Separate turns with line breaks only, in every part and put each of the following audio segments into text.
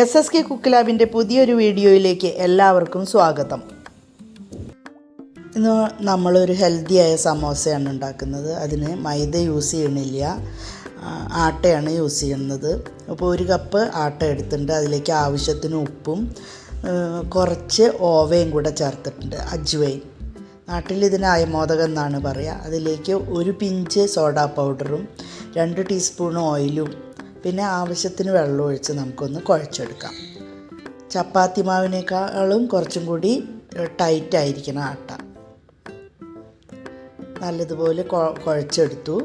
S S K കുക്കിലാബിൻ്റെ പുതിയൊരു വീഡിയോയിലേക്ക് എല്ലാവർക്കും സ്വാഗതം ഇന്ന് നമ്മളൊരു ഹെൽത്തിയായ സമോസയാണ് ഉണ്ടാക്കുന്നത് അതിന് മൈദ യൂസ് ചെയ്യണില്ല ആട്ടയാണ് യൂസ് ചെയ്യുന്നത് അപ്പോൾ ഒരു കപ്പ് ആട്ട എടുത്തിട്ടുണ്ട് അതിലേക്ക് ആവശ്യത്തിന് ഉപ്പും കുറച്ച് ഓവയും കൂടെ ചേർത്തിട്ടുണ്ട് അജ്വൈൻ നാട്ടിൽ ഇതിന് അയമോദകം എന്നാണ് പറയുക അതിലേക്ക് ഒരു പിഞ്ച് സോഡാ പൗഡറും രണ്ട് ടീസ്പൂൺ ഓയിലും പിന്നെ ആവശ്യത്തിന് വെള്ളം ഒഴിച്ച് നമുക്കൊന്ന് കുഴച്ചെടുക്കാം ചപ്പാത്തി മാവിനേക്കാളും കുറച്ചും കൂടി ടൈറ്റായിരിക്കണം ആട്ട നല്ലതുപോലെ കുഴച്ചെടുത്തു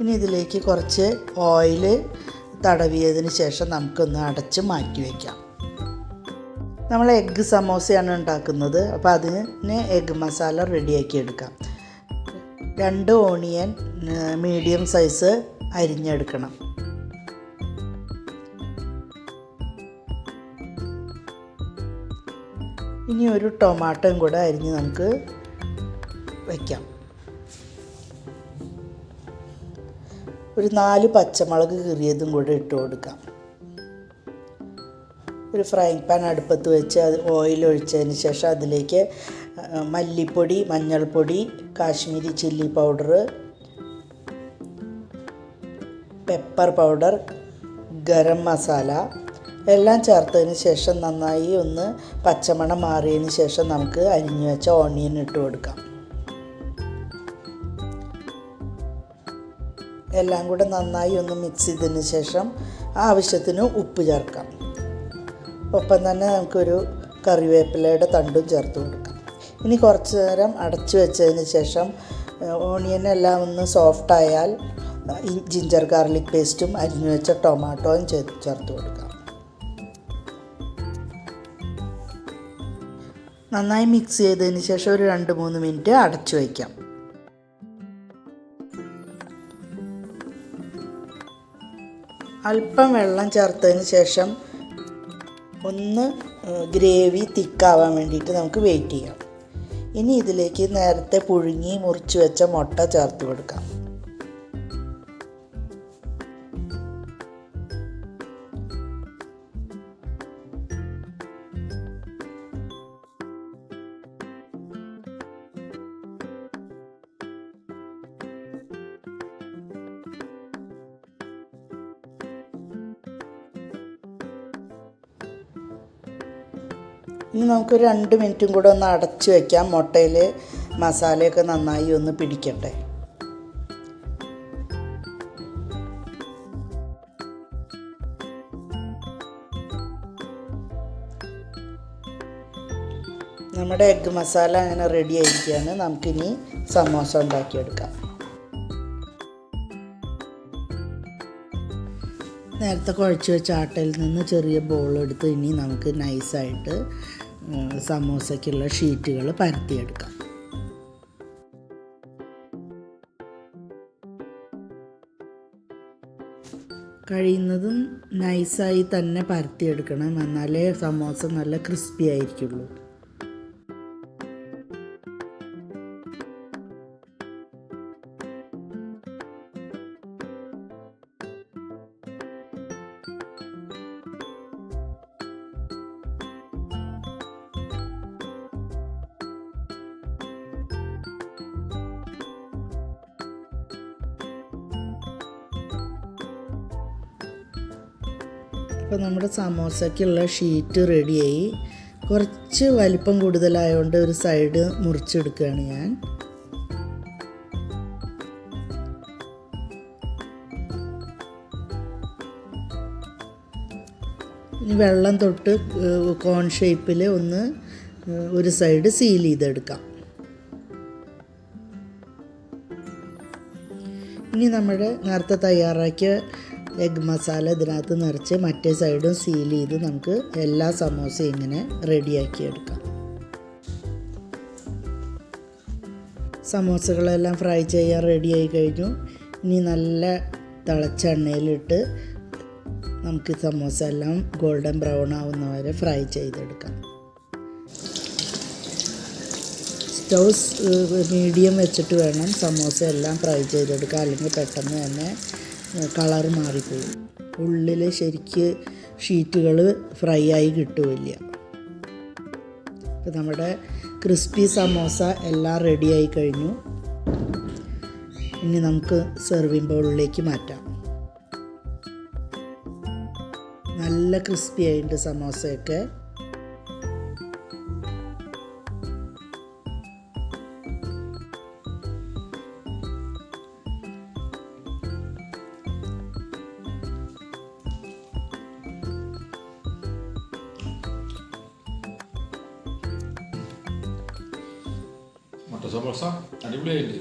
ഇനി ഇതിലേക്ക് കുറച്ച് ഓയിൽ തടവിയതിന് ശേഷം നമുക്കൊന്ന് അടച്ച് മാറ്റി വയ്ക്കാം നമ്മൾ എഗ്ഗ് സമോസയാണ് ഉണ്ടാക്കുന്നത് അപ്പോൾ അതിന് എഗ്ഗ് മസാല റെഡിയാക്കി എടുക്കാം രണ്ട് ഓണിയൻ മീഡിയം സൈസ് അരിഞ്ഞെടുക്കണം ഇനി ഒരു ടൊമാറ്റോയും കൂടെ അരിഞ്ഞ് നമുക്ക് വയ്ക്കാം ഒരു നാല് പച്ചമുളക് കീറിയതും കൂടെ ഇട്ട് കൊടുക്കാം ഒരു ഫ്രൈ പാൻ അടുപ്പത്ത് വെച്ച് അത് ഓയിൽ ഒഴിച്ചതിന് ശേഷം അതിലേക്ക് മല്ലിപ്പൊടി മഞ്ഞൾപ്പൊടി Kashmiri chilli powder pepper powder garam masala എല്ലാം ചേർത്തതിന് ശേഷം നന്നായി ഒന്ന് പച്ചമണം മാറിയതിന് ശേഷം നമുക്ക് അരിഞ്ഞ് വെച്ച ഓണിയൻ ഇട്ട് കൊടുക്കാം എല്ലാം കൂടെ നന്നായി ഒന്ന് മിക്സ് ചെയ്തതിന് ശേഷം ആവശ്യത്തിന് ഉപ്പ് ചേർക്കാം ഒപ്പം തന്നെ നമുക്കൊരു കറിവേപ്പിലയുടെ തണ്ടും ചേർത്ത് കൊടുക്കാം ഇനി കുറച്ച് നേരം അടച്ചു വെച്ചതിന് ശേഷം ഓണിയൻ എല്ലാം ഒന്ന് സോഫ്റ്റായാൽ ജിഞ്ചർ ഗാർലിക് പേസ്റ്റും അരിഞ്ഞു വെച്ച ടൊമാറ്റോയും ചേർത്ത് ചേർത്ത് കൊടുക്കാം നന്നായി മിക്സ് ചെയ്തതിന് ശേഷം ഒരു രണ്ട് മൂന്ന് മിനിറ്റ് അടച്ചു വയ്ക്കാം അല്പം വെള്ളം ചേർത്തതിന് ശേഷം ഒന്ന് ഗ്രേവി തിക്കാവാൻ വേണ്ടിയിട്ട് നമുക്ക് വെയിറ്റ് ചെയ്യാം ഇനി ഇതിലേക്ക് നേരത്തെ പുഴുങ്ങി മുറിച്ച് വെച്ച മുട്ട ചേർത്ത് കൊടുക്കാം ഇനി നമുക്ക് രണ്ട് മിനിറ്റും കൂടെ ഒന്ന് അടച്ച് വയ്ക്കാം മുട്ടയിൽ മസാലയൊക്കെ നന്നായി ഒന്ന് പിടിക്കട്ടെ നമ്മുടെ എഗ്ഗ് മസാല അങ്ങനെ റെഡി ആയിരിക്കുകയാണ് നമുക്കിനി സമോസ ഉണ്ടാക്കിയെടുക്കാം നേരത്തെ കുഴച്ച് വെച്ച ആട്ടയിൽ നിന്ന് ചെറിയ ബോൾ എടുത്ത് ഇനി നമുക്ക് നൈസായിട്ട് സമോസയ്ക്കുള്ള ഷീറ്റുകൾ പരത്തിയെടുക്കാം കഴിയുന്നതും നൈസായി തന്നെ പരത്തിയെടുക്കണം എന്നാലേ സമോസ നല്ല ക്രിസ്പി ആയിരിക്കുള്ളൂ അപ്പോൾ നമ്മുടെ സമോസയ്ക്കുള്ള ഷീറ്റ് റെഡിയായി കുറച്ച് വലിപ്പം കൂടുതലായതുകൊണ്ട് ഒരു സൈഡ് മുറിച്ചെടുക്കുകയാണ് ഞാൻ ഇനി വെള്ളം തൊട്ട് കോൺ ഷേപ്പിൽ ഒന്ന് ഒരു സൈഡ് സീൽ ചെയ്തെടുക്കാം ഇനി നമ്മുടെ നേരത്തെ തയ്യാറാക്കിയ എഗ് മസാല ഇതിനകത്ത് നിറച്ച് മറ്റേ സൈഡും സീൽ ചെയ്ത് നമുക്ക് എല്ലാ സമോസയും ഇങ്ങനെ റെഡിയാക്കി എടുക്കാം സമോസകളെല്ലാം ഫ്രൈ ചെയ്യാൻ റെഡിയായി കഴിഞ്ഞു ഇനി നല്ല തിളച്ച എണ്ണയിലിട്ട് നമുക്ക് സമോസ എല്ലാം ഗോൾഡൻ ബ്രൗൺ ആവുന്ന വരെ ഫ്രൈ ചെയ്തെടുക്കാം സ്റ്റൗ മീഡിയം വെച്ചിട്ട് വേണം സമോസ എല്ലാം ഫ്രൈ ചെയ്തെടുക്കാം അല്ലെങ്കിൽ പെട്ടെന്ന് തന്നെ കളർ മാറിപ്പോയി ഉള്ളിൽ ശരിക്ക് ഷീറ്റുകൾ ഫ്രൈ ആയി കിട്ടുമില്ല ഇപ്പം നമ്മുടെ ക്രിസ്പി സമോസ എല്ലാം റെഡിയായി കഴിഞ്ഞു ഇനി നമുക്ക് സെർവിംഗ് ബൗളിലേക്ക് മാറ്റാം നല്ല ക്രിസ്പി ആയിട്ടുണ്ട് സമോസയൊക്കെ
ఒక సమోసా అడిపి వేయండి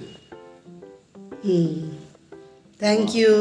థ్యాంక్ యూ